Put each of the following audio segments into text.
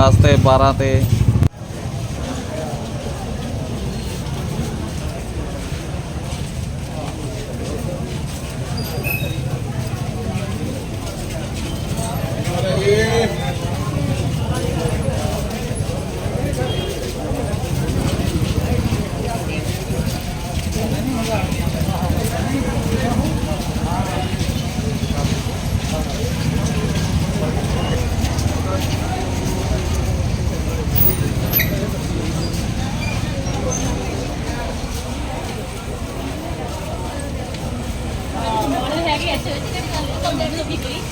10 ਤੇ 12 ਤੇ ਕੰਦੇ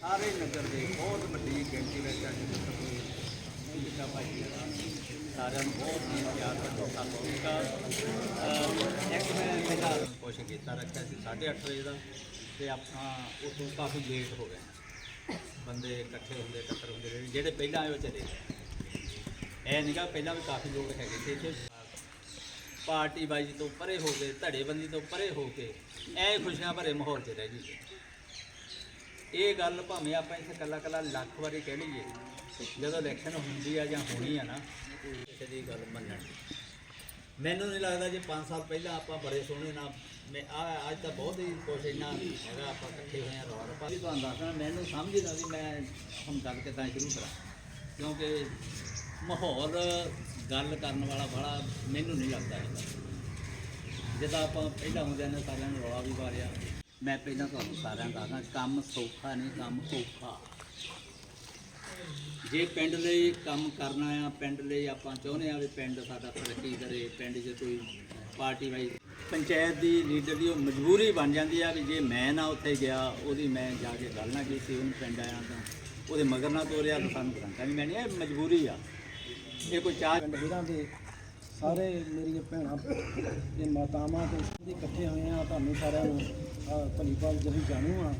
ਸਾਰੇ ਨਗਰ ਦੇ ਬਹੁਤ ਵੱਡੀ ਗਿਣਤੀ ਵਿੱਚ ਅੱਜ ਭੂਮਿਕਾ ਪਾਈ ਸਾਰਿਆਂ ਨੂੰ ਬਹੁਤ ਹੀ ਪਿਆਰ ਭਰੀ ਸਤਿ ਇੱਕ ਮੈਂ ਪਹਿਲਾਂ ਕੁਛ ਕੀਤਾ ਰੱਖਿਆ ਸੀ 8:30 ਵਜੇ ਦਾ ਤੇ ਆਪਾਂ ਤੋਂ ਕਾਫੀ ਲੇਟ ਹੋ ਗਏ। ਬੰਦੇ ਇਕੱਠੇ ਹੁੰਦੇ, ਇਕੱਤਰ ਹੁੰਦੇ ਰਹੇ। ਜਿਹੜੇ ਪਹਿਲਾਂ ਆਏ ਉਹ ਚਲੇ ਇਹ ਨਿਕਾ ਪਹਿਲਾਂ ਵੀ ਕਾਫੀ ਲੋਕ ਹੈਗੇ ਸੀ ਇੱਥੇ। ਪਾਰਟੀ ਤੋਂ ਪਰੇ ਹੋ ਕੇ ਧੜੇਬੰਦੀ ਤੋਂ ਪਰੇ ਹੋ ਕੇ ਐ ਖੁਸ਼ੀਆਂ ਭਰੇ ਮਾਹੌਲ 'ਚ ਰਹਿ ਜੀ ਇਹ ਗੱਲ ਭਾਵੇਂ ਆਪਾਂ ਇੱਥੇ ਕੱਲਾ ਕੱਲਾ ਲੱਖ ਵਾਰੀ ਕਹਿ ਲਈਏ, ਜਦੋਂ ਇਲੈਕਸ਼ਨ ਹੁੰਦੀ ਆ ਜਾਂ ਹੋਣੀ ਆ ਨਾ, ਕਿਸੇ ਦੀ ਗੱਲ ਮੰਨਣ ਦੀ। ਮੈਨੂੰ ਨਹੀਂ ਲੱਗਦਾ ਜੇ 5 ਸਾਲ ਪਹਿਲਾਂ ਆਪਾਂ ਬੜੇ ਸੋਹਣੇ ਨਾਲ, ਮੈਂ ਆ- ਅੱਜ ਤਾਂ ਬਹੁਤ ਹੀ ਕੁਛ ਇੰਨਾ ਹੈਗਾ, ਆਪਾਂ ਇਕੱਠੇ ਹੋਏ ਆ ਰੌਲਾ ਰੱਪਾ ਵੀ ਤੁਹਾਨੂੰ ਦੱਸਣਾ ਮੈਨੂੰ ਸਮਝ ਹੀ ਨਾ ਵੀ ਮੈਂ ਹੁਣ ਗੱਲ ਕਿੱਦਾਂ ਸ਼ੁਰੂ ਕਰਾਂ ਕਿਉਂਕਿ ਮਾਹੌਲ ਗੱਲ ਕਰਨ ਵਾਲਾ ਬੜਾ ਮੈਨੂੰ ਨਹੀਂ ਲੱਗਦਾ ਹੈਗਾ। ਜਿੱਦਾਂ ਆਪਾਂ ਪਹਿਲਾਂ ਹੁੰਦਿਆਂ ਨੇ ਸਾਰਿਆਂ ਨੂੰ ਰੌਲਾ ਵੀ ਪਾਰਿਆ ਮੈਂ ਪਹਿਲਾਂ ਤੁਹਾਨੂੰ ਸਾਰਿਆਂ ਨੂੰ ਦੱਸਦਾ, ਕੰਮ ਸੌਖਾ ਨਹੀਂ, ਕੰਮ ਔਖਾ। ਜੇ ਪਿੰਡ ਲਈ ਕੰਮ ਕਰਨਾ ਆ, ਪਿੰਡ ਲਈ ਆਪਾਂ ਚਾਹੁੰਦੇ ਆ ਵੀ ਪਿੰਡ ਸਾਡਾ ਤਰੱਕੀ ਕਰੇ, ਪਿੰਡ 'ਚ ਕੋਈ ਪਾਰਟੀ ਵਾਈਜ਼ ਪੰਚਾਇਤ ਦੀ ਲੀਡਰ ਦੀ ਉਹ ਮਜਬੂਰੀ ਬਣ ਜਾਂਦੀ ਆ ਵੀ ਜੇ ਮੈਂ ਨਾ ਉੱਥੇ ਗਿਆ, ਉਹਦੀ ਮੈਂ ਜਾ ਕੇ ਗੱਲ ਨਾ ਕੀਤੀ, ਉਹਨੂੰ ਪਿੰਡ ਆਇਆ ਤਾਂ ਉਹਦੇ ਮਗਰ ਨਾ ਤੋਰਿਆ, ਤਾਂ ਸਾਨੂੰ ਗਰੰਟਾ ਨਹੀਂ ਮੈਣੀ ਇਹ ਮਜਬੂਰੀ ਆ। ਇਹ ਕੋਈ ਚਾਹ ਪਿੰਡ ਦੇ ਸਾਰੇ ਮੇਰੀਆਂ ਭੈਣਾਂ ਤੇ ਮਾਤਾਵਾਂ ਤੇ ਸਾਰੇ ਇਕੱਠੇ ਹੋਏ ਆ, ਤੁਹਾਨੂੰ ਸਾਰਿਆਂ ਨੂੰ ਆਹ ਭਲੀ ਭਾਲ ਜਿਹੜੀ ਜਾਣੂ ਆ।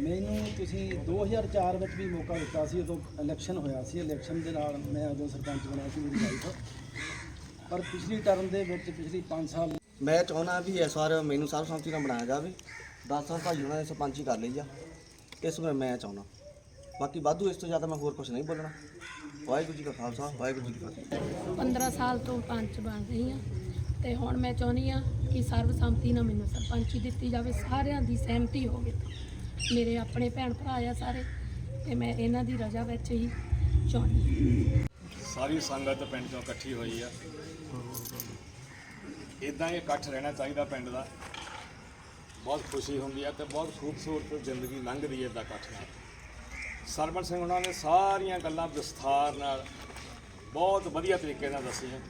ਮੈਨੂੰ ਤੁਸੀਂ 2004 ਵਿੱਚ ਵੀ ਮੌਕਾ ਦਿੱਤਾ ਸੀ, ਉਦੋਂ ਇਲੈਕਸ਼ਨ ਹੋਇਆ ਸੀ। ਇਲੈਕਸ਼ਨ ਦੇ ਨਾਲ ਮੈਂ ਉਦੋਂ ਸਰਪੰਚ ਬਣਿਆ ਸੀ ਮੇਰੀ ਵਾਈਫ ਪਰ ਪਿਛਲੀ ਟਰਮ ਦੇ ਵਿੱਚ ਪਿਛਲੀ 5 ਸਾਲ ਮੈਂ ਚਾਹੁੰਦਾ ਵੀ ਇਸ ਵਾਰ ਮੈਨੂੰ ਸਰਬਸੰਮਤੀ ਨਾਲ ਬਣਾਇਆ ਜਾਵੇ। 10 ਸਾਲ ਭਾਈ ਉਹਨਾਂ ਨੇ ਸਰਪੰਚੀ ਕਰ ਲਈ ਆ। ਇਸ ਵਾਰ ਮੈਂ ਚਾਹੁੰਦਾ। ਬਾਕੀ ਵਾਧੂ ਇਸ ਤੋਂ ਜ਼ਿਆਦਾ ਮੈਂ ਹੋਰ ਕੁਝ ਨਹੀਂ ਬੋਲਣਾ। ਵਾਹਿਗੁਰੂ ਜੀ ਕਾ ਖਾਲਸਾ ਵਾਹਿਗੁਰੂ ਜੀ ਕੀ ਫਤਿਹ। 15 ਸਾਲ ਤੋਂ ਪੰਚ ਬਣ ਰਹੀ ਹਾਂ ਤੇ ਹੁਣ ਮੈਂ ਚਾਹੁੰਦੀ ਹਾਂ ਕਿ ਸਰਬਸੰਮਤੀ ਨਾਲ ਮੈਨੂੰ ਸਰਪੰਚੀ ਦਿੱਤੀ ਜਾਵੇ ਸਾਰਿਆਂ ਦੀ ਸਹਿਮਤੀ ਹੋਵੇ ਤਾਂ। ਮੇਰੇ ਆਪਣੇ ਭੈਣ ਭਰਾ ਆ ਸਾਰੇ ਤੇ ਮੈਂ ਇਹਨਾਂ ਦੀ ਰਜ਼ਾ ਵਿੱਚ ਹੀ ਚਾਹੁੰਦੀ ਸਾਰੀ ਸੰਗਤ ਪਿੰਡ ਚੋਂ ਇਕੱਠੀ ਹੋਈ ਆ। ਇਦਾਂ ਹੀ ਇਕੱਠ ਰਹਿਣਾ ਚਾਹੀਦਾ ਪਿੰਡ ਦਾ। ਬਹੁਤ ਖੁਸ਼ੀ ਹੁੰਦੀ ਆ ਤੇ ਬਹੁਤ ਖੂਬਸੂਰਤ ਜ਼ਿੰਦਗੀ ਲੰਘਦੀ ਹੈ ਇਦਾਂ ਇਕੱਠ ਨਾਲ। ਸਰਬਣ ਸਿੰਘ ਉਹਨਾਂ ਨੇ ਸਾਰੀਆਂ ਗੱਲਾਂ ਵਿਸਥਾਰ ਨਾਲ ਬਹੁਤ ਵਧੀਆ ਤਰੀਕੇ ਨਾਲ ਦੱਸੀਆਂ।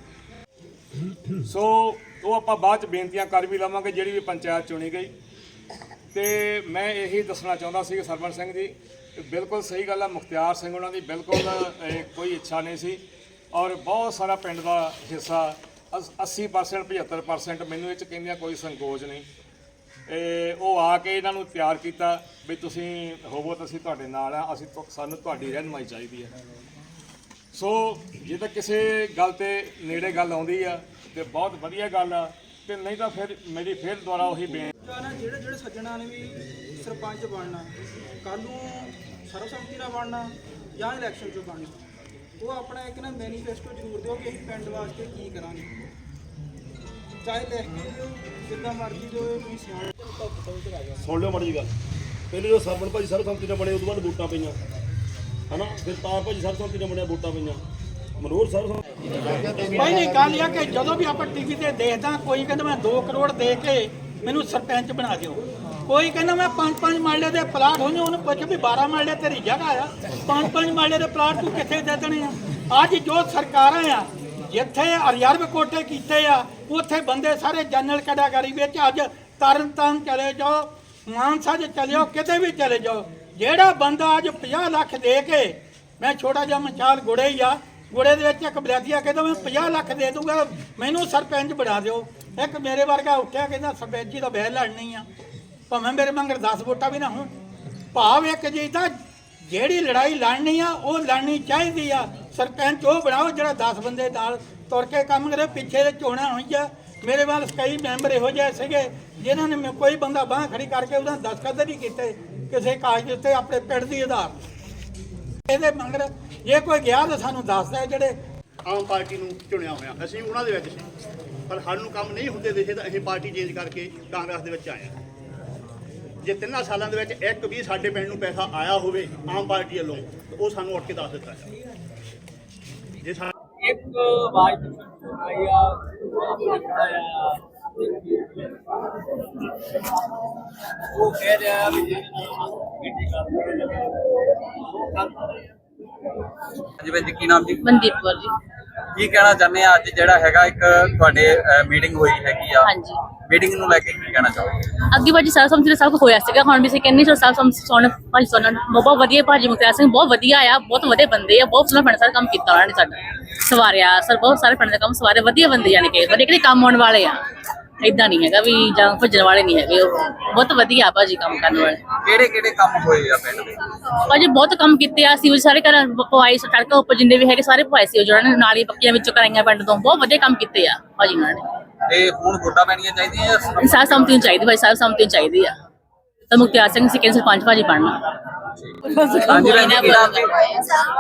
ਸੋ ਉਹ ਆਪਾਂ ਬਾਅਦ ਚ ਬੇਨਤੀਆਂ ਕਰ ਵੀ ਲਵਾਂਗੇ ਜਿਹੜੀ ਵੀ ਪੰਚਾਇਤ ਚੁਣੀ ਗਈ। ਤੇ ਮੈਂ ਇਹੀ ਦੱਸਣਾ ਚਾਹੁੰਦਾ ਸੀ ਕਿ ਸਰਬਣ ਸਿੰਘ ਜੀ ਬਿਲਕੁਲ ਸਹੀ ਗੱਲ ਆ, ਮੁਖਤਿਆਰ ਸਿੰਘ ਉਹਨਾਂ ਦੀ ਬਿਲਕੁਲ ਕੋਈ ਇੱਛਾ ਨਹੀਂ ਸੀ। ਔਰ ਬਹੁਤ ਸਾਰਾ ਪਿੰਡ ਦਾ ਹਿੱਸਾ, ਅਸ- 80% 75% ਮੈਨੂੰ ਇਹ ਚ ਕਹਿੰਦਿਆਂ ਕੋਈ ਸੰਕੋਚ ਨਹੀਂ। ਉਹ ਆ ਕੇ ਇਹਨਾਂ ਨੂੰ ਤਿਆਰ ਕੀਤਾ ਵੀ ਤੁਸੀਂ ਹੋਵੋ ਤਾਂ ਅਸੀਂ ਤੁਹਾਡੇ ਨਾਲ ਆ, ਅਸੀਂ ਤੁ- ਸਾਨੂੰ ਤੁਹਾਡੀ ਰਹਿਨਮਾਈ ਚਾਹੀਦੀ ਹੈ ਸੋ ਜੇ ਤਾਂ ਕਿਸੇ ਗੱਲ ਤੇ ਨੇੜੇ ਗੱਲ ਆਉਂਦੀ ਆ ਤੇ ਬਹੁਤ ਵਧੀਆ ਗੱਲ ਆ, ਤੇ ਨਹੀਂ ਤਾਂ ਫਿਰ ਮੇਰੀ ਫਿਰ ਦੁਬਾਰਾ ਉਹੀ ਬੇਨਤੀ ਨਾ ਜਿਹੜੇ ਜਿਹੜੇ ਸੱਜਣਾ ਨੇ ਵੀ ਸਰਪੰਚ ਬਣਨਾ ਕੱਲ ਨੂੰ ਸਰਵਸੰਮਤੀ ਨਾਲ ਬਣਨਾ ਜਾਂ ਇਲੈਕਸ਼ਨ 'ਚੋਂ ਬਣਨਾ, ਉਹ ਆਪਣਾ ਇੱਕ ਨਾ ਮੈਨੀਫੈਸਟੋ ਜ਼ਰੂਰ ਦਿਓ ਕਿ ਅਸੀਂ ਪਿੰਡ ਵਾਸਤੇ ਕੀ ਕਰਾਂਗੇ। ਚਾਹੇ ਲਿਖ ਕੇ ਦਿਓ, ਜਿੱਦਾਂ ਮਰਜ਼ੀ ਦਿਓ ਤੁਸੀਂ ਸਿਆਣੇ ਸੁਣ ਲਿਓ ਮਾੜੀ ਗੱਲ। ਪਹਿਲੇ ਜੋ ਸਰਪੰਚ ਭਾਜੀ ਸਰਬਸੰਮਤੀ ਨਾਲ ਬਣੇ ਉਦੋਂ ਬਾਅਦ ਵੋਟਾਂ ਪਈਆਂ। ਹਨਾ? ਫਿਰ ਤਾਰ ਭਾਜੀ ਸਰਬਸੰਮਤੀ ਨਾਲ ਬਣਿਆ, ਵੋਟਾਂ ਪਈਆਂ। ਮਨੋਹਰ ਸਰਬਸੰਮਤੀ ਭਾਈ ਨਹੀਂ ਗੱਲ ਆ ਕਿ ਜਦੋਂ ਵੀ ਆਪਾਂ ਟੀਵੀ ਤੇ ਦੇਖਦਾ ਕੋਈ ਕਹਿੰਦਾ ਮੈਂ 2 ਕਰੋੜ ਦੇ ਕੇ ਮੈਨੂੰ ਸਰਪੰਚ ਬਣਾ ਦਿਓ। ਕੋਈ ਕਹਿੰਦਾ ਮੈਂ ਪੰਜ ਪੰਜ ਮਾਲੇ ਦੇ ਪਲਾਟ ਹੋਣੇ ਉਹਨੂੰ ਪੁੱਛ ਵੀ 12 ਮਾਲੇ ਤੇਰੀ ਜਗ੍ਹਾ ਆ। ਪੰਜ ਪੰਜ ਮਾਲੇ ਦੇ ਪਲਾਟ ਤੂੰ ਕਿੱਥੇ ਦੇ ਦੇਣੇ ਆ? ਅੱਜ ਜੋ ਸਰਕਾਰਾਂ ਆ, ਜਿੱਥੇ ਰਿਜ਼ਰਵ ਕੋਠੇ ਕੀਤੇ ਆ, ਉੱਥੇ ਬੰਦੇ ਸਾਰੇ ਜਨਰਲ ਕੈਟਾਗਰੀ ਵਿੱਚ ਅੱਜ ਤਰਨ ਤਾਰਨ ਚਲੇ ਜਾਓ, ਮਾਨਸਾ 'ਚ ਚਲੇ ਜਾਓ, ਕਿਤੇ ਵੀ ਚਲੇ ਜਾਓ। ਜਿਹੜਾ ਬੰਦਾ ਅੱਜ 50 ਲੱਖ ਦੇ ਕੇ, ਮੈਂ ਛੋਟਾ ਜਿਹਾ ਮਚਾਲ ਗੁੜੇ ਹੀ ਆ, ਗੁੜੇ ਦੇ ਵਿੱਚ ਇੱਕ ਬਲੈਤੀਆ ਕਹਿੰਦਾ, ਮੈਂ 50 ਲੱਖ ਦੇ ਦੂੰਗਾ, ਮੈਨੂੰ ਸਰਪੰਚ ਬਣਾ ਦਿਓ। ਇੱਕ ਮੇਰੇ ਵਰਗਾ ਉੱਠਿਆ ਕਹਿੰਦਾ, ਸਰਪੰਚ ਜੀ ਦਾ ਬਹਿ ਲੜਨੀ ਆ। ਭਾਵੇਂ ਮੇਰੇ ਮੰਗਰ 10 ਵੋਟਾਂ ਵੀ ਨਾ ਹੋਣ। ਭਾਵ ਇੱਕ ਜੀ ਤਾਂ ਜਿਹੜੀ ਲੜਾਈ ਲੜਨੀ ਆ, ਉਹ ਲੜਨੀ ਚਾਹੀਦੀ ਆ। ਸਰਪੰਚ ਉਹ ਬਣਾਓ ਜਿਹੜਾ 10 ਬੰਦੇ ਨਾਲ ਤੁਰ ਕੇ ਕੰਮ ਕਰੇ, ਪਿੱਛੇ ਦੇ ਚੋਣਾਂ ਹੋਈਆਂ ਮੇਰੇ ਵੱਲ ਕਈ ਮੈਂਬਰ ਇਹੋ ਜਿਹੇ ਸੀਗੇ ਜਿਨ੍ਹਾਂ ਨੇ ਮੈਂ- ਕੋਈ ਬੰਦਾ ਬਾਹ ਖੜੀ ਕਰਕੇ ਉਹਨਾਂ ਦਸਤਖਤ ਨਹੀਂ ਕੀਤੇ, ਕਿਸੇ ਕਾਗਜ਼ ਉੱਤੇ ਆਪਣੇ ਪਿੰਡ ਦੀ ਆਧਾਰ। ਇਹਦੇ ਮੰਗਰ ਜੇ ਕੋਈ ਗਿਆ ਤਾਂ ਸਾਨੂੰ ਦੱਸਦਾ ਜਿਹੜੇ ਆਮ ਪਾਰਟੀ ਨੂੰ ਚੁਣਿਆ ਹੋਇਆ। ਅਸੀਂ ਉਹਨਾਂ ਦੇ ਵਿੱਚ ਸੀ। ਪਰ ਸਾਨੂੰ ਕੰਮ ਨਹੀਂ ਹੁੰਦੇ ਦੇਖੇ ਤਾਂ ਅਸੀਂ ਪਾਰਟੀ ਚੇਂਜ ਕਰਕੇ ਕਾਂਗਰਸ ਦੇ ਵਿੱਚ ਆਏ ਹਾਂ। ਜੇ ਤਿੰਨਾਂ ਸਾਲਾਂ ਦੇ ਵਿੱਚ ਇੱਕ ਵੀ ਸਾਡੇ ਪਿੰਡ ਨੂੰ ਪੈਸਾ ਆਇਆ ਹੋਵੇ ਆਮ ਪਾਰਟੀ ਵੱਲੋਂ, ਉਹ ਸਾਨੂੰ ਉੱਠ ਕੇ ਦੱਸ ਦਿੱਤਾ ਜੇ ਸਾ ਇੱਕ ਆਵਾਜ਼ ਆਈ ਆ ਉਹ ਕਹਿ ਰਿਹਾ ਵੀ ਜਿਵੇਂ ਜੀ ਕੀ ਨਾਮ ਜੀ? ਮਨਦੀਪ ਕੌਰ ਜੀ। ਕੀ ਕਹਿਣਾ ਚਾਹੁੰਦੇ ਆ? ਅੱਜ ਜਿਹੜਾ ਹੈਗਾ ਇੱਕ ਤੁਹਾਡੇ ਮੀਟਿੰਗ ਹੋਈ ਹੈਗੀ ਆ। ਹਾਂਜੀ। ਮੀਟਿੰਗ ਨੂੰ ਲੈ ਕੇ ਕੀ ਕਹਿਣਾ ਚਾਹੋਗੇ? ਅੱਗੇ ਭਾਜੀ ਸਾਰਾ ਸਮਝੀ ਸਭ ਕੁਝ ਹੋਇਆ ਸੀਗਾ। ਹੁਣ ਵੀ ਸੀ ਕਹਿੰਨੀ ਸਰ ਸਮਝ ਸੋਣ ਭਾਜੀ ਸੋਨਣ ਬਹੁਤ ਵਧੀਆ ਭਾਜੀ ਮੁਖਤਿਆਰ ਸਿੰਘ ਬਹੁਤ ਵਧੀਆ ਆ ਬਹੁਤ ਵਧੀਆ ਬੰਦੇ ਆ ਬਹੁਤ ਸੋਹਣਾ ਪਿੰਡ ਸਾਰਾ ਕੰਮ ਕੀਤਾ ਉਹਨਾਂ ਨੇ ਸਾਡਾ। ਸਵਾਰਿਆ ਸਰ ਬਹੁਤ ਸਾਰੇ ਪਿੰਡ ਦਾ ਕੰਮ ਸਵਾਰੇ ਵਧੀਆ ਬੰਦੇ ਯਾਨੀ ਕਿ ਵਧੀਆ ਕਿਤੇ ਕੰਮ ਆਉਣ ਵਾਲੇ ਆ। ਇਦਾਂ ਨਹੀਂ ਹੈਗਾ ਵੀ ਜਾਂ ਭੱਜਣ ਵਾਲੇ ਨਹੀਂ ਹੈਗੇ ਉਹ। ਬਹੁਤ ਵਧੀਆ ਭਾਜੀ ਕੰਮ ਕਰਨ ਵਾਲੇ। ਕਿਹੜੇ ਕਿਹੜੇ ਕੰਮ ਹੋਏ ਆ ਪਿੰਡ ਦੇ? ਭਾਜੀ ਬਹੁਤ ਕੰਮ ਕੀਤੇ ਆ ਸੀ ਸਾਰੇ ਘਰ ਪਵਾਈ ਸੜਕਾਂ ਉੱਪਰ ਜਿੰਨੇ ਵੀ ਹੈਗੇ ਸਾਰੇ ਪਵਾਏ ਸੀ ਉਹ ਜਿਹੜਾ ਨਾਲੀ ਪੱਕੀਆਂ ਵਿੱਚੋਂ ਕਰਾਈਆਂ ਪਿੰਡ ਤੋਂ। ਬਹੁਤ ਵਧੀਆ ਕੰਮ ਕੀਤੇ ਆ ਭਾਜੀ ਉਹਨਾਂ ਨੇ ਤੇ ਹੁਣ ਵੋਟਾਂ ਪੈਣੀਆਂ ਚਾਹੀਦੀਆਂ ਜਾਂ ਸਾਰਾ ਸੰਮਤੀ ਨੂੰ ਚਾਹੀਦੀ ਭਾਈ ਸਾਰਾ ਸੰਮਤੀ ਨੂੰ ਚਾਹੀਦੀ ਆ। ਤਾਂ ਮੁਖਤਿਆਰ ਸਿੰਘ ਸੀ ਕਹਿੰਦੇ ਸਰਪੰਚ ਭਾਜੀ ਬਣਨਾ। ਹਾਂਜੀ ਭੈਣ ਜੀ ਕੀ ਨਾਮ ਜੀ?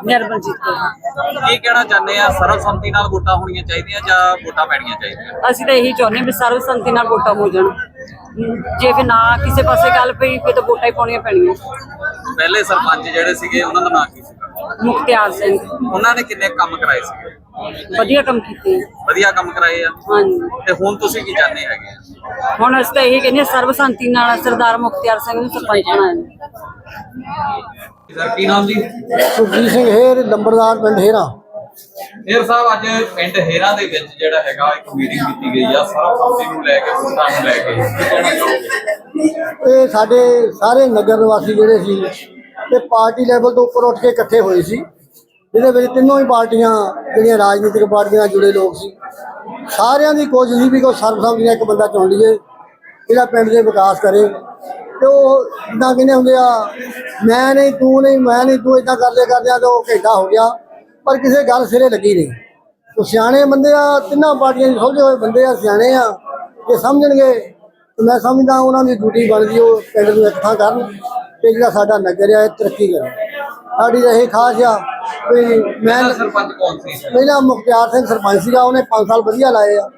ਨਿਰਮਲਜੀਤ ਕੌਰ। ਕੀ ਕਹਿਣਾ ਚਾਹੁੰਦੇ ਆ? ਸਰਵਸੰਮਤੀ ਨਾਲ ਵੋਟਾਂ ਹੋਣੀਆਂ ਚਾਹੀਦੀਆਂ ਜਾਂ ਵੋਟਾਂ ਪੈਣੀਆਂ ਚਾਹੀਦੀਆਂ? ਅਸੀਂ ਤਾਂ ਇਹੀ ਚਾਹੁੰਦੇ ਹਾਂ ਵੀ ਸਰਵਸੰਮਤੀ ਨਾਲ ਵੋਟਾਂ ਹੋ ਜਾਣ। ਜੇ ਫਿਰ ਨਾ ਕਿਸੇ ਪਾਸੇ ਗੱਲ ਪਈ ਫਿਰ ਤਾਂ ਵੋਟਾਂ ਹੀ ਪਾਉਣੀਆਂ ਪੈਣੀਆਂ। ਪਹਿਲੇ ਸਰਪੰਚ ਜਿਹੜੇ ਸੀਗੇ ਉਹਨਾਂ ਦਾ ਨਾਂ ਕੀ ਸੀਗਾ? ਮੁਖਤਿਆਰ ਸਿੰਘ। ਉਹਨਾਂ ਨੇ ਕਿੰਨੇ ਕੰਮ ਕਰਾਏ ਸੀਗੇ? ਵਧੀਆ ਕੰਮ ਕੀਤੇ ਵਧੀਆ ਕੰਮ ਕਰਾਏ ਆ? ਹਾਂਜੀ। ਤੇ ਹੁਣ ਤੁਸੀਂ ਕੀ ਚਾਹੁੰਦੇ ਹੈਗੇ? ਆ? ਹੁਣ ਅਸੀਂ ਤਾਂ ਇਹੀ ਕਹਿੰਦੇ ਹਾਂ ਸਰਵਸੰਮਤੀ ਨਾਲ ਸਰਦਾਰ ਮੁਖਤਿਆਰ ਸਿੰਘ ਨੂੰ ਸਰਪੰਚ ਬਣਾਇਆ। ਸਰ ਕੀ ਨਾਮ ਜੀ? ਸੁਖਜੀਤ ਸਿੰਘ ਹੇਰ ਲੰਬੜਦਾਰ ਪਿੰਡ ਹੇਰਾ। ਫੇਰ ਸਾਹਿਬ ਅੱਜ ਪਿੰਡ ਹੇਰਾ ਦੇ ਵਿੱਚ ਜਿਹੜਾ ਹੈਗਾ ਇੱਕ ਮੀਟਿੰਗ ਕੀਤੀ ਗਈ ਆ ਸਰਵਸੰਮਤੀ ਨੂੰ ਲੈ ਕੇ ਵੋਟਾਂ ਨੂੰ ਲੈ ਕੇ। ਇਹ ਸਾਡੇ ਸਾਰੇ ਨਗਰ ਨਿਵਾਸੀ ਜਿਹੜੇ ਸੀ ਤੇ ਪਾਰਟੀ ਲੈਵਲ ਤੋਂ ਉੱਪਰ ਉੱਠ ਕੇ ਇਕੱਠੇ ਹੋਏ ਸੀ। ਜਿਹਦੇ ਵਿੱਚ ਤਿੰਨੋਂ ਹੀ ਪਾਰਟੀਆਂ ਜਿਹੜੀਆਂ ਰਾਜਨੀਤਿਕ ਪਾਰਟੀਆਂ ਨਾਲ ਜੁੜੇ ਲੋਕ ਸੀ। ਸਾਰਿਆਂ ਦੀ ਕੋਸ਼ਿਸ਼ ਸੀ ਵੀ ਕੋਈ ਸਰਬਸੰਮਤੀ ਨਾਲ ਇੱਕ ਬੰਦਾ ਚੁਣ ਲਈਏ ਜਿਹੜਾ ਪਿੰਡ ਦੇ ਵਿਕਾਸ ਕਰੇ। ਤੇ ਉਹ ਜਿੱਦਾਂ ਕਹਿੰਦੇ ਹੁੰਦੇ ਆ ਮੈਂ ਨਹੀਂ ਤੂੰ ਨਹੀਂ ਮੈਂ ਨਹੀਂ ਤੂੰ ਇਦਾਂ ਕਰਦੇ ਕਰਦਿਆਂ ਤੇ ਉਹ ਘੰਟਾ ਹੋ ਗਿਆ। ਪਰ ਕਿਸੇ ਗੱਲ ਸਿਰੇ ਲੱਗੀ ਨਹੀਂ। ਉਹ ਸਿਆਣੇ ਬੰਦੇ ਆ ਤਿੰਨਾਂ ਪਾਰਟੀਆਂ ਦੇ ਸੋਝੇ ਹੋਏ ਬੰਦੇ ਆ ਸਿਆਣੇ ਆ। ਜੇ ਸਮਝਣਗੇ ਤੇ ਮੈਂ ਸਮਝਦਾ ਉਹਨਾਂ ਦੀ ਡਿਊਟੀ ਬਣਦੀ ਉਹ ਪਿੰਡ ਨੂੰ ਇਕੱਠਾ ਕਰਨ। ਤੇ ਜਿਹੜਾ ਸਾਡਾ ਨਗਰ ਆ ਇਹ ਤਰੱਕੀ ਕਰੇ ਸਾਡੀ ਤਾਂ ਇਹ ਖਾਸ ਆ ਵੀ ਮੈਂ ਸਰਪੰਚ ਕੌਣ ਸੀ? ਪਹਿਲਾਂ ਮੁਖਤਿਆਰ ਸਿੰਘ ਸਰਪੰਚ ਸੀਗਾ ਉਹਨੇ 5 ਸਾਲ ਵਧੀਆ ਲਾਏ ਆ।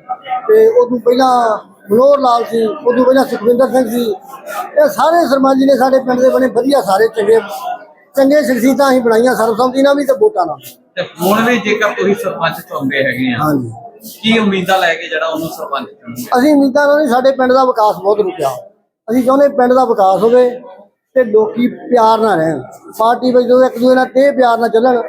ਤੇ ਉਦੋਂ ਪਹਿਲਾਂ ਮਨੋਹਰ ਲਾਲ ਸੀ ਉਦੋਂ ਪਹਿਲਾਂ ਸੁਖਵਿੰਦਰ ਸਿੰਘ ਸੀ। ਇਹ ਸਾਰੇ ਸਰਪੰਚ ਨੇ ਸਾਡੇ ਪਿੰਡ ਦੇ ਬਣੇ ਵਧੀਆ ਸਾਰੇ ਚੰਗੇ ਚੰਗੇ ਸ਼ਖਸੀਅਤਾਂ ਅਸੀਂ ਬਣਾਈਆਂ ਸਰਬਸੰਮਤੀ ਨਾਲ ਵੀ ਤੇ ਵੋਟਾਂ ਨਾਲ। ਤੇ ਹੁਣ ਵੀ ਜੇਕਰ ਤੁਸੀਂ ਸਰਪੰਚ ਚੁਣਦੇ ਹੈਗੇ ਆ ਹਾਂਜੀ। ਕੀ ਉਮੀਦਾਂ ਲੈ ਕੇ ਜਿਹੜਾ ਉਹਨੂੰ ਸਰਪੰਚ ਚੁਣਦੇ ਅਸੀਂ ਉਮੀਦਾਂ ਨਾਲ ਸਾਡੇ ਪਿੰਡ ਦਾ ਵਿਕਾਸ ਬਹੁਤ ਰੁਕਿਆ। ਅਸੀਂ ਚਾਹੁੰਦੇ ਪਿੰਡ ਦਾ ਵਿਕਾਸ ਹੋਵੇ ਤੇ ਲੋਕੀ ਪਿਆਰ ਨਾਲ ਰਹਿਣ। ਪਾਰਟੀ ਵਿੱਚ ਜਦੋਂ ਇੱਕ ਦੂਜੇ ਨਾਲ ਤੇ ਪਿਆਰ ਨਾਲ ਚੱਲਣ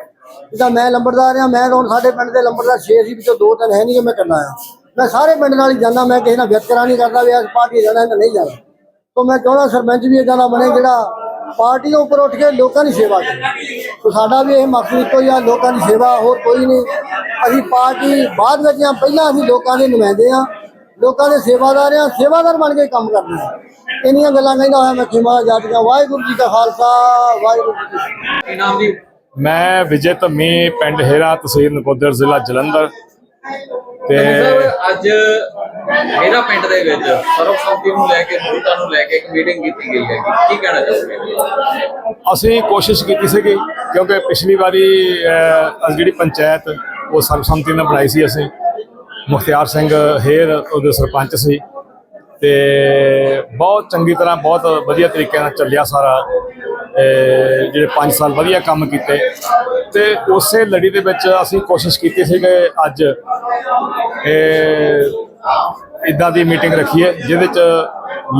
ਜਿੱਦਾਂ ਮੈਂ ਲੰਬੜਦਾਰ ਆ ਮੈਂ ਹੁਣ ਸਾਡੇ ਪਿੰਡ ਦੇ ਲੰਬੜਦਾਰ 6 ਸੀ ਵਿੱਚੋਂ ਦੋ ਤਿੰਨ ਹੈ ਨਹੀਂ ਕਿ ਮੈਂ ਕਰਨਾ ਆ। ਮੈਂ ਸਾਰੇ ਪਿੰਡ ਨਾਲ ਹੀ ਜਾਂਦਾ ਮੈਂ ਕਿਸੇ ਨਾਲ ਵਿਤਕਰਾ ਨਹੀਂ ਕਰਦਾ ਵੀ ਇਸ ਪਾਰਟੀ ਜਾਣਾ ਜਾਂ ਨਹੀਂ ਜਾਣਾ। ਤੋਂ ਮੈਂ ਚਾਹੁੰਦਾ ਸਰਪੰਚ ਵੀ ਇਦਾਂ ਦਾ ਬਣੇ ਜਿਹੜਾ ਪਾਰਟੀ ਤੋਂ ਉੱਪਰ ਉੱਠ ਕੇ ਲੋਕਾਂ ਦੀ ਸੇਵਾ ਕਰੇ। ਤੋਂ ਸਾਡਾ ਵੀ ਇਹ ਮਕਸਦ ਇੱਕੋ ਹੀ ਆ ਲੋਕਾਂ ਦੀ ਸੇਵਾ ਹੋਰ ਕੋਈ ਨਹੀਂ। ਅਸੀਂ ਪਾਰਟੀ ਬਾਅਦ ਵਿੱਚ ਜਾਂ ਪਹਿਲਾਂ ਅਸੀਂ ਲੋਕਾਂ ਦੇ ਨੁਮਾਇੰਦੇ ਆ ਲੋਕਾਂ ਦੇ ਸੇਵਾਦਾਰ ਆ ਸੇਵਾਦਾਰ ਬਣ ਕੇ ਕੰਮ ਕਰਦੇ ਆ। ਇੰਨੀਆਂ ਗੱਲਾਂ ਕਹਿੰਦਾ ਹੋਇਆ ਮੈਂ ਖਿਮਾ ਜਾਤੀਆਂ ਵਾਹਿਗੁਰੂ ਜੀ ਕਾ ਖਾਲਸਾ ਵਾਹਿਗੁਰੂ ਜੀ ਕੀ ਨਾਮ ਜੀ? ਮੈਂ ਵਿਜੇ ਧੰਮੀ ਪਿੰਡ ਹੇਰਾ ਤਹਿਸੀਲ ਨਕੋਦਰ ਜ਼ਿਲ੍ਹਾ ਜਲੰਧਰ। ਤੇ ਅੱਜ ਮੇਰਾ ਪਿੰਡ ਦੇ ਵਿੱਚ ਸਰਵਸੰਮਤੀ ਨੂੰ ਲੈ ਕੇ ਵੋਟਾਂ ਨੂੰ ਲੈ ਕੇ ਇੱਕ ਮੀਟਿੰਗ ਕੀਤੀ ਗਈ ਹੈਗੀ ਕੀ ਕਹਿਣਾ ਚਾਹੋਗੇ? ਅਸੀਂ ਕੋਸ਼ਿਸ਼ ਕੀਤੀ ਸੀਗੀ ਕਿਉਂਕਿ ਪਿਛਲੀ ਵਾਰੀ ਜਿਹੜੀ ਪੰਚਾਇਤ ਉਹ ਸਰਬਸੰਮਤੀ ਨਾਲ ਬਣਾਈ ਸੀ ਅਸੀਂ। ਮੁਖਤਿਆਰ ਸਿੰਘ ਹੇਰ ਉਹਦੇ ਸਰਪੰਚ ਸੀ। ਤੇ ਬਹੁਤ ਚੰਗੀ ਤਰ੍ਹਾਂ ਬਹੁਤ ਵਧੀਆ ਤਰੀਕੇ ਨਾਲ ਚੱਲਿਆ ਸਾਰਾ। ਜਿਹੜੇ 5 ਸਾਲ ਵਧੀਆ ਕੰਮ ਕੀਤੇ। ਤੇ ਉਸੇ ਲੜੀ ਦੇ ਵਿੱਚ ਅਸੀਂ ਕੋਸ਼ਿਸ਼ ਕੀਤੀ ਸੀ ਕਿ ਅੱਜ ਇਹ ਇਦਾਂ ਦੀ ਮੀਟਿੰਗ ਰੱਖੀਏ, ਜਿਹਦੇ ਚ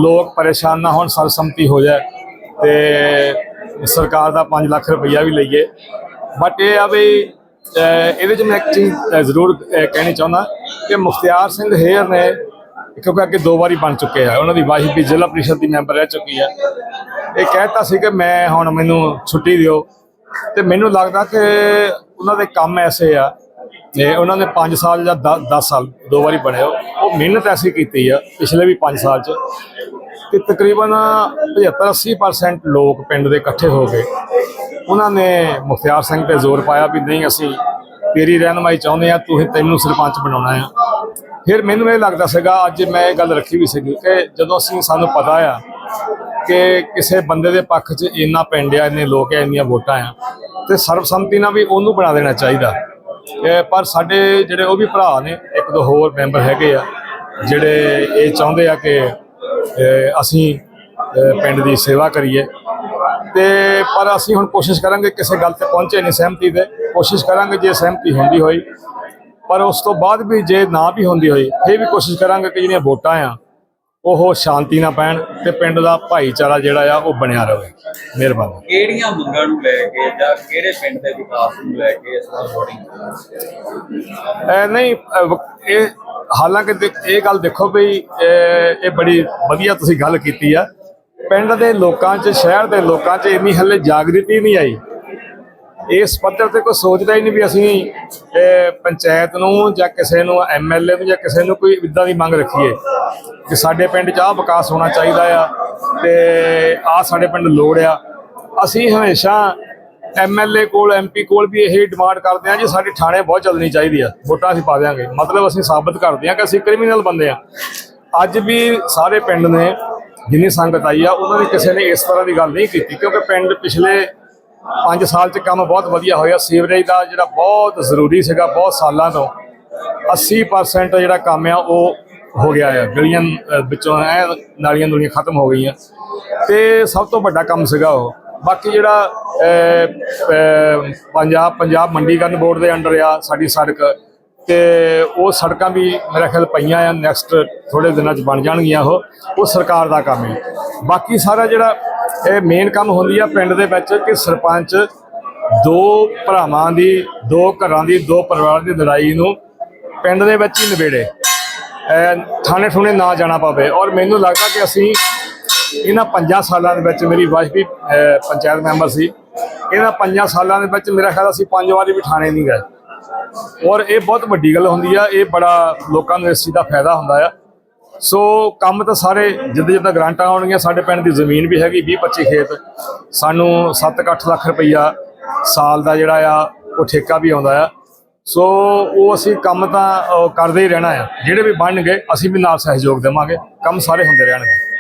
ਲੋਕ ਪਰੇਸ਼ਾਨ ਨਾ ਹੋਣ, ਸਰਸੰਮਤੀ ਹੋ ਜਾਏ ਤੇ ਸਰਕਾਰ ਦਾ 5 ਲੱਖ ਰੁਪਈਆ ਵੀ ਲਈਏ। ਬਟ ਇਹ ਆ ਵੀ ਇਹਦੇ 'ਚ ਮੈਂ ਇੱਕ ਚੀਜ਼ ਜ਼ਰੂਰ ਕਹਿਣੀ ਚਾਹੁੰਦਾ ਕਿ ਮੁਖਤਿਆਰ ਸਿੰਘ ਹੇਅਰ ਨੇ ਕਿਉਂਕਿ ਅੱਗੇ ਦੋ ਵਾਰੀ ਬਣ ਚੁੱਕੇ ਆ। ਉਹਨਾਂ ਦੀ ਵਾਈਫ ਵੀ ਜ਼ਿਲ੍ਹਾ ਪ੍ਰੀਸ਼ਦ ਦੀ ਮੈਂਬਰ ਰਹਿ ਚੁੱਕੀ ਆ। ਇਹ ਕਹਿਤਾ ਸੀ ਕਿ ਮੈਂ ਹੁਣ ਮੈਨੂੰ ਛੁੱਟੀ ਦਿਓ। ਤੇ ਮੈਨੂੰ ਲੱਗਦਾ ਕਿ ਉਹਨਾਂ ਦੇ ਕੰਮ ਐਸੇ ਆ ਤੇ ਉਹਨਾਂ ਨੇ 5 ਸਾਲ ਜਾਂ 10 ਸਾਲ ਦੋ ਵਾਰੀ ਬਣੇ ਉਹ ਮਿਹਨਤ ਐਸੀ ਕੀਤੀ ਆ ਪਿਛਲੇ ਵੀ 5 ਸਾਲ ਚ ਕਿ ਤਕਰੀਬਨ 75-80% ਲੋਕ ਪਿੰਡ ਦੇ ਇਕੱਠੇ ਹੋ ਗਏ। ਉਹਨਾਂ ਨੇ ਮੁਖਤਿਆਰ ਸਿੰਘ ਤੇ ਜ਼ੋਰ ਪਾਇਆ ਵੀ ਨਹੀਂ, ਅਸੀਂ ਤੇਰੀ ਰਹਿਨਮਾਈ ਚਾਹੁੰਦੇ ਆ ਤੂੰ ਤੈਨੂੰ ਸਰਪੰਚ ਬਣਾਉਣਾ ਆ। ਫਿਰ ਮੈਨੂੰ ਇਹ ਲੱਗਦਾ ਸੀਗਾ, ਅੱਜ ਮੈਂ ਇਹ ਗੱਲ ਰੱਖੀ ਵੀ ਸੀਗੀ ਕਿ ਜਦੋਂ ਅਸੀਂ, ਸਾਨੂੰ ਪਤਾ ਆ ਕਿ ਕਿਸੇ ਬੰਦੇ ਦੇ ਪੱਖ 'ਚ ਇੰਨਾ ਪਿੰਡ ਆ, ਇੰਨੇ ਲੋਕ ਆ, ਇੰਨੀਆਂ ਵੋਟਾਂ ਆ, ਤੇ ਸਰਬਸੰਮਤੀ ਨਾਲ ਵੀ ਉਹਨੂੰ ਬਣਾ ਦੇਣਾ ਚਾਹੀਦਾ। ਪਰ ਸਾਡੇ ਜਿਹੜੇ ਉਹ ਵੀ ਭਰਾ ਨੇ, ਇੱਕ ਦੋ ਹੋਰ ਮੈਂਬਰ ਹੈਗੇ ਆ, ਜਿਹੜੇ ਇਹ ਚਾਹੁੰਦੇ ਆ ਕਿ ਅਸੀਂ ਪਿੰਡ ਦੀ ਸੇਵਾ ਕਰੀਏ। ਤੇ ਪਰ ਅਸੀਂ ਹੁਣ ਕੋਸ਼ਿਸ਼ ਕਰਾਂਗੇ, ਕਿਸੇ ਗੱਲ ਤੇ ਪਹੁੰਚੇ ਨਹੀਂ ਸਹਿਮਤੀ ਤੇ ਕੋਸ਼ਿਸ਼ ਕਰਾਂਗੇ ਜੇ ਸਹਿਮਤੀ ਹੁੰਦੀ ਹੋਈ ਪਰ ਉਸ ਤੋਂ ਬਾਅਦ ਵੀ ਜੇ ਨਾ ਵੀ ਹੁੰਦੀ ਹੋਈ ਫਿਰ ਵੀ ਕੋਸ਼ਿਸ਼ ਕਰਾਂਗੇ ਕਿ ਜਿਹੜੀਆਂ ਵੋਟਾਂ ਆ ਉਹ ਸ਼ਾਂਤੀ ਨਾਲ ਪੈਣ ਤੇ ਪਿੰਡ ਦਾ ਭਾਈਚਾਰਾ ਜਿਹੜਾ ਆ ਉਹ ਬਣਿਆ ਰਹੇ। ਮਿਹਰਬਾਨੀ। ਕਿਹੜੀਆਂ ਮੰਗਾਂ ਨੂੰ ਲੈ ਕੇ ਜਾਂ ਕਿਹੜੇ ਪਿੰਡ ਦੇ ਵਿਕਾਸ ਨੂੰ ਲੈ ਕੇ ਇਸ ਵਾਰ ਐ ਨਹੀਂ ਇਹ ਹਾਲਾਂਕਿ ਇਹ ਗੱਲ ਦੇਖੋ ਵੀ ਇਹ ਇਹ ਬੜੀ ਵਧੀਆ ਤੁਸੀਂ ਗੱਲ ਕੀਤੀ ਆ। ਪਿੰਡ ਦੇ ਲੋਕਾਂ 'ਚ ਸ਼ਹਿਰ ਦੇ ਲੋਕਾਂ 'ਚ ਇੰਨੀ ਹੱਲੇ ਜਾਗ੍ਰਿਤੀ ਨਹੀਂ ਆਈ। ਇਸ ਪੱਧਰ ਤੇ ਕੋਈ ਸੋਚਦਾ ਹੀ ਨਹੀਂ ਵੀ ਅਸੀਂ ਪੰਚਾਇਤ ਨੂੰ ਜਾਂ ਕਿਸੇ ਨੂੰ ਐਮਐਲਏ ਨੂੰ ਜਾਂ ਕਿਸੇ ਨੂੰ ਕੋਈ ਇਦਾਂ ਦੀ ਮੰਗ ਰੱਖੀਏ ਕਿ ਸਾਡੇ ਪਿੰਡ 'ਚ ਆਹ ਵਿਕਾਸ ਹੋਣਾ ਚਾਹੀਦਾ ਆ ਤੇ ਆਹ ਸਾਡੇ ਪਿੰਡ ਲੋੜ ਆ। ਅਸੀਂ ਹਮੇਸ਼ਾ ਐਮਐਲਏ ਕੋਲ ਐਮਪੀ ਕੋਲ ਵੀ ਇਹੀ ਡਿਮਾਂਡ ਕਰਦੇ ਆ ਜੀ, ਸਾਡੇ ਥਾਣੇ ਬਹੁਤ ਚੱਲਣੀ ਚਾਹੀਦੀ ਆ, ਵੋਟਾਂ ਅਸੀਂ ਪਾ ਦਿਆਂਗੇ। ਮਤਲਬ ਅਸੀਂ ਸਾਬਤ ਕਰਦੇ ਆ ਕਿ ਅਸੀਂ ਕ੍ਰਿਮੀਨਲ ਬੰਦੇ ਆ ਅੱਜ ਵੀ ਸਾਰੇ ਪਿੰਡ ਨੇ ਜਿੰਨੀ ਸੰਗਤ ਆਈ ਆ, ਉਹਨਾਂ ਨੇ ਕਿਸੇ ਨੇ ਇਸ ਤਰ੍ਹਾਂ ਦੀ ਗੱਲ ਨਹੀਂ ਕੀਤੀ, ਕਿਉਂਕਿ ਪਿੰਡ ਪਿਛਲੇ 5 ਸਾਲ 'ਚ ਕੰਮ ਬਹੁਤ ਵਧੀਆ ਹੋਇਆ। ਸੀਵਰੇਜ ਦਾ ਜਿਹੜਾ ਬਹੁਤ ਜ਼ਰੂਰੀ ਸੀਗਾ, ਬਹੁਤ ਸਾਲਾਂ ਤੋਂ। 80% ਜਿਹੜਾ ਕੰਮ ਆ, ਉਹ ਹੋ ਗਿਆ ਆ। ਗਲੀਆਂ ਵਿੱਚੋਂ ਐ ਨਾਲੀਆਂ ਨੂਲੀਆਂ ਖਤਮ ਹੋ ਗਈਆਂ। ਤੇ ਸਭ ਤੋਂ ਵੱਡਾ ਕੰਮ ਸੀਗਾ ਉਹ। ਬਾਕੀ ਜਿਹੜਾ ਪੰਜਾਬ ਪੰਜਾਬ ਮੰਡੀਕਰਨ ਬੋਰਡ ਦੇ ਅੰਡਰ ਆ ਸਾਡੀ ਸੜਕ। ਤੇ ਉਹ ਸੜਕਾਂ ਵੀ ਮੇਰੇ ਖਿਆਲ ਪਈਆਂ ਆ ਨੈਕਸਟ ਥੋੜੇ ਦਿਨਾਂ 'ਚ ਬਣ ਜਾਣਗੀਆਂ ਉਹ। ਉਹ ਸਰਕਾਰ ਦਾ ਕੰਮ ਹੈ ਬਾਕੀ ਸਾਰਾ ਜਿਹੜਾ ਇਹ ਮੇਨ ਕੰਮ ਹੁੰਦੀ ਆ ਪਿੰਡ ਦੇ ਵਿੱਚ ਕਿ ਸਰਪੰਚ ਦੋ ਭਰਾਵਾਂ ਦੀ, ਦੋ ਘਰਾਂ ਦੀ, ਦੋ ਪਰਿਵਾਰ ਦੀ ਲੜਾਈ ਨੂੰ ਪਿੰਡ ਦੇ ਵਿੱਚ ਹੀ ਨਿਬੇੜੇ। ਥਾਣੇ ਠੁਣੇ ਨਾ ਜਾਣਾ ਪਵੇ। ਔਰ ਮੈਨੂੰ ਲੱਗਦਾ ਕਿ ਅਸੀਂ ਇਹਨਾਂ ਪੰਜਾਂ ਸਾਲਾਂ ਦੇ ਵਿੱਚ ਮੇਰੀ ਵਾਈਫ ਵੀ ਪੰਚਾਇਤ ਮੈਂਬਰ ਸੀ। ਇਹਨਾਂ ਪੰਜਾਂ ਸਾਲਾਂ ਦੇ ਵਿੱਚ ਮੇਰਾ ਖਿਆਲ ਅਸੀਂ ਪੰਜ ਵਾਰੀ ਵੀ ਥਾਣੇ ਨਹੀਂ ਗਏ। ਔਰ ਇਹ ਬਹੁਤ ਵੱਡੀ ਗੱਲ ਹੁੰਦੀ ਆ। ਇਹ ਬੜਾ ਲੋਕਾਂ ਨੂੰ ਇਸ ਚੀਜ਼ ਦਾ ਫਾਇਦਾ ਹੁੰਦਾ ਆ। ਸੋ ਕੰਮ ਤਾਂ ਸਾਰੇ ਜਿੱਦਾਂ ਜਿੱਦਾਂ ਗ੍ਰਾਂਟਾਂ ਆਉਣਗੀਆਂ, ਸਾਡੇ ਪਿੰਡ ਦੀ ਜ਼ਮੀਨ ਵੀ ਹੈਗੀ 20 25 ਖੇਤ। ਸਾਨੂੰ 7-8 ਲੱਖ ਰੁਪਈਆ ਸਾਲ ਦਾ ਜਿਹੜਾ ਆ, ਉਹ ਠੇਕਾ ਵੀ ਆਉਂਦਾ ਆ। ਸੋ ਉਹ ਅਸੀਂ ਕੰਮ ਤਾਂ ਕਰਦੇ ਹੀ ਰਹਿਣਾ ਆ। ਜਿਹੜੇ ਵੀ ਬਣਨਗੇ, ਅਸੀਂ ਵੀ ਨਾਲ ਸਹਿਯੋਗ ਦੇਵਾਂਗੇ। ਕੰਮ ਸਾਰੇ ਹੁੰਦੇ ਰਹਿਣਗੇ।